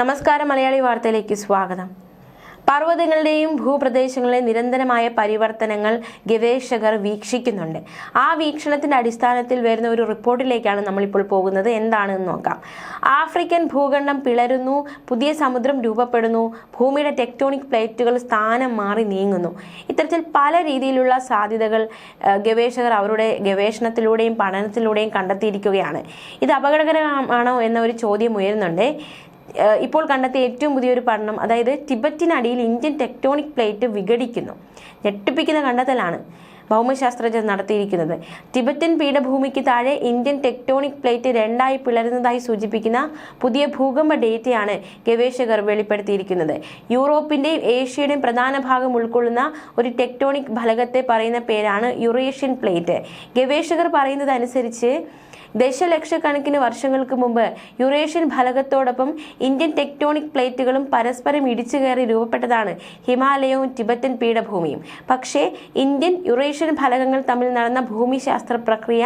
നമസ്കാരം മലയാളി വാർത്തയിലേക്ക് സ്വാഗതം. പർവതങ്ങളുടെയും ഭൂപ്രദേശങ്ങളിലെയും നിരന്തരമായ പരിവർത്തനങ്ങൾ ഗവേഷകർ വീക്ഷിക്കുന്നുണ്ട്. ആ വീക്ഷണത്തിന്റെ അടിസ്ഥാനത്തിൽ വരുന്ന ഒരു റിപ്പോർട്ടിലേക്കാണ് നമ്മളിപ്പോൾ പോകുന്നത്. എന്താണെന്ന് നോക്കാം. ആഫ്രിക്കൻ ഭൂഖണ്ഡം പിളരുന്നു പുതിയ സമുദ്രം രൂപപ്പെടുന്നു ഭൂമിയുടെ ടെക്ടോണിക് പ്ലേറ്റുകൾ സ്ഥാനം മാറി നീങ്ങുന്നു. ഇത്തരത്തിൽ പല രീതിയിലുള്ള സാധ്യതകൾ ഗവേഷകർ അവരുടെ ഗവേഷണത്തിലൂടെയും പഠനത്തിലൂടെയും കണ്ടെത്തിയിരിക്കുകയാണ്. ഇത് അപകടകരമാണോ എന്ന ഒരു ചോദ്യം ഉയരുന്നുണ്ട്. ഇപ്പോൾ കണ്ടെത്തിയ ഏറ്റവും പുതിയൊരു പഠനം അതായത് ടിബറ്റിനടിയിൽ ഇന്ത്യൻ ടെക്ടോണിക് പ്ലേറ്റ് വിഘടിക്കുന്നു. ഞെട്ടിപ്പിക്കുന്ന കണ്ടെത്തലാണ്. ഭൗമശാസ്ത്രജ്ഞർ നടത്തിയിരിക്കുന്നത്. ടിബറ്റൻ പീഠഭൂമിക്ക് താഴെ ഇന്ത്യൻ ടെക്ടോണിക് പ്ലേറ്റ് രണ്ടായി പിളരുന്നതായി സൂചിപ്പിക്കുന്ന പുതിയ ഭൂകമ്പ ഡേറ്റയാണ് ഗവേഷകർ വെളിപ്പെടുത്തിയിരിക്കുന്നത്. യൂറോപ്പിന്റെയും ഏഷ്യയുടെയും പ്രധാന ഭാഗം ഉൾക്കൊള്ളുന്ന ഒരു ടെക്ടോണിക് ഫലകത്തെ പറയുന്ന പേരാണ് യുറേഷ്യൻ പ്ലേറ്റ്. ഗവേഷകർ പറയുന്നത് അനുസരിച്ച് ദശലക്ഷക്കണക്കിന് വർഷങ്ങൾക്ക് മുമ്പ് യുറേഷ്യൻ ഫലകത്തോടൊപ്പം ഇന്ത്യൻ ടെക്ടോണിക് പ്ലേറ്റുകളും പരസ്പരം ഇടിച്ചു കയറി രൂപപ്പെട്ടതാണ് ഹിമാലയവും ടിബറ്റൻ പീഠഭൂമിയും. പക്ഷേ ഇന്ത്യൻ യുറേഷ്യൻ ഫലകങ്ങൾ തമ്മിൽ നടന്ന ഭൂമിശാസ്ത്ര പ്രക്രിയ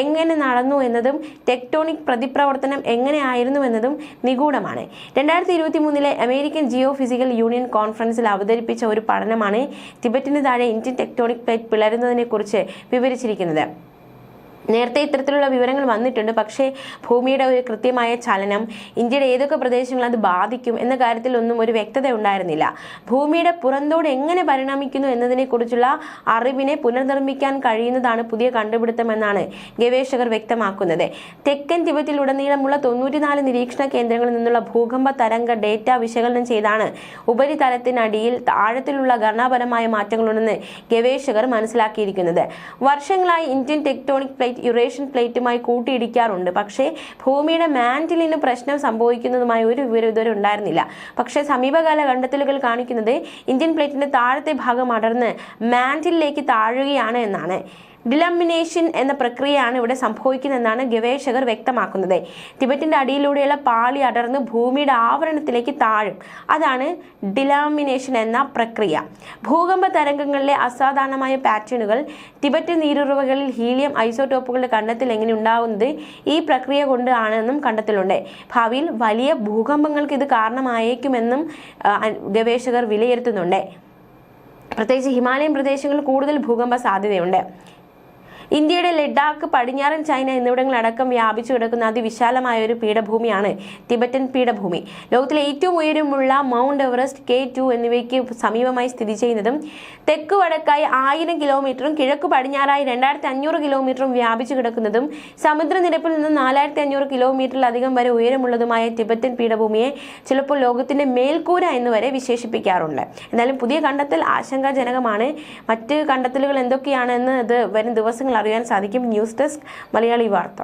എങ്ങനെ നടന്നു എന്നതും ടെക്ടോണിക് പ്രതിപ്രവർത്തനം എങ്ങനെയായിരുന്നുവെന്നതും നിഗൂഢമാണ്. രണ്ടായിരത്തി ഇരുപത്തി മൂന്നിലെ അമേരിക്കൻ ജിയോ ഫിസിക്കൽ യൂണിയൻ കോൺഫറൻസിൽ അവതരിപ്പിച്ച ഒരു പഠനമാണ് ടിബറ്റിന് താഴെ ഇന്ത്യൻ ടെക്ടോണിക് പ്ലേറ്റ് പിളരുന്നതിനെക്കുറിച്ച് വിവരിച്ചിരിക്കുന്നത്. നേരത്തെ ഇത്തരത്തിലുള്ള വിവരങ്ങൾ വന്നിട്ടുണ്ട്. പക്ഷേ ഭൂമിയുടെ ഒരു കൃത്യമായ ചലനം ഇന്ത്യയുടെ ഏതൊക്കെ പ്രദേശങ്ങൾ അത് ബാധിക്കും എന്ന കാര്യത്തിലൊന്നും ഒരു വ്യക്തത ഉണ്ടായിരുന്നില്ല. ഭൂമിയുടെ പുറന്തോട് എങ്ങനെ പരിണമിക്കുന്നു എന്നതിനെക്കുറിച്ചുള്ള അറിവിനെ പുനർനിർമ്മിക്കാൻ കഴിയുന്നതാണ് പുതിയ കണ്ടുപിടുത്തം എന്നാണ് ഗവേഷകർ വ്യക്തമാക്കുന്നത്. തെക്കൻ തിബറ്റിലുടനീളമുള്ള തൊണ്ണൂറ്റിനാല് നിരീക്ഷണ കേന്ദ്രങ്ങളിൽ നിന്നുള്ള ഭൂകമ്പ തരംഗ ഡേറ്റ വിശകലനം ചെയ്താണ് ഉപരിതലത്തിനടിയിൽ ആഴത്തിലുള്ള ഘടനാപരമായ മാറ്റങ്ങളുണ്ടെന്ന് ഗവേഷകർ മനസ്സിലാക്കിയിരിക്കുന്നത്. വർഷങ്ങളായി ഇന്ത്യൻ ടെക്ടോണിക് യുറേഷ്യൻ പ്ലേറ്റുമായി കൂട്ടിയിടിക്കാറുണ്ട്. പക്ഷേ ഭൂമിയുടെ മാന്റിലിന് പ്രശ്നം സംഭവിക്കുന്നതുമായി ഒരു വിവരം ഇതുവരെ ഉണ്ടായിരുന്നില്ല. പക്ഷേ സമീപകാല കണ്ടെത്തലുകൾ കാണിക്കുന്നത് ഇന്ത്യൻ പ്ലേറ്റിന്റെ താഴത്തെ ഭാഗം അടർന്ന് മാന്റിലേക്ക് താഴുകയാണ് എന്നാണ്. ഡിലമിനേഷൻ എന്ന പ്രക്രിയയാണ് ഇവിടെ സംഭവിക്കുന്നതെന്നാണ് ഗവേഷകർ വ്യക്തമാക്കുന്നത്. ടിബറ്റിന്റെ അടിയിലൂടെയുള്ള പാളി അടർന്ന് ഭൂമിയുടെ ആവരണത്തിലേക്ക് താഴും. അതാണ് ഡിലാമിനേഷൻ എന്ന പ്രക്രിയ. ഭൂകമ്പ തരംഗങ്ങളിലെ അസാധാരണമായ പാറ്റേണുകൾ ടിബറ്റ് നീരുറവകളിൽ ഹീലിയം ഐസോടോപ്പുകളുടെ കണ്ടെത്തൽ എങ്ങനെ ഉണ്ടാവുന്നത് ഈ പ്രക്രിയ കൊണ്ട് ആണെന്നും കണ്ടെത്തലുണ്ട്. ഭാവിയിൽ വലിയ ഭൂകമ്പങ്ങൾക്ക് ഇത് കാരണമായേക്കുമെന്നും ഗവേഷകർ വിലയിരുത്തുന്നുണ്ട്. പ്രത്യേകിച്ച് ഹിമാലയൻ പ്രദേശങ്ങളിൽ കൂടുതൽ ഭൂകമ്പ സാധ്യതയുണ്ട്. ഇന്ത്യയുടെ ലഡാക്ക് പടിഞ്ഞാറൻ ചൈന എന്നിവിടങ്ങളടക്കം വ്യാപിച്ചു കിടക്കുന്ന അതിവിശാലമായ ഒരു പീഠഭൂമിയാണ് തിബറ്റൻ പീഠഭൂമി. ലോകത്തിലെ ഏറ്റവും ഉയരമുള്ള മൗണ്ട് എവറസ്റ്റ് കെ ടു എന്നിവയ്ക്ക് സമീപമായി സ്ഥിതി ചെയ്യുന്നതും തെക്ക് വടക്കായി ആയിരം കിലോമീറ്ററും കിഴക്ക് പടിഞ്ഞാറായി രണ്ടായിരത്തി അഞ്ഞൂറ് കിലോമീറ്ററും വ്യാപിച്ചു കിടക്കുന്നതും സമുദ്രനിരപ്പിൽ നിന്ന് നാലായിരത്തി അഞ്ഞൂറ് കിലോമീറ്ററിലധികം വരെ ഉയരമുള്ളതുമായ തിബറ്റൻ പീഠഭൂമിയെ ചിലപ്പോൾ ലോകത്തിന്റെ മേൽക്കൂര എന്ന് വരെ വിശേഷിപ്പിക്കാറുണ്ട്. എന്നാലും പുതിയ കണ്ടെത്തൽ ആശങ്കാജനകമാണ്. മറ്റ് കണ്ടെത്തലുകൾ എന്തൊക്കെയാണെന്ന് ഇത് വരും ദിവസങ്ങൾ അറിയാൻ സാധിക്കും ന്യൂസ് ഡെസ്ക് മലയാളി വാർത്ത.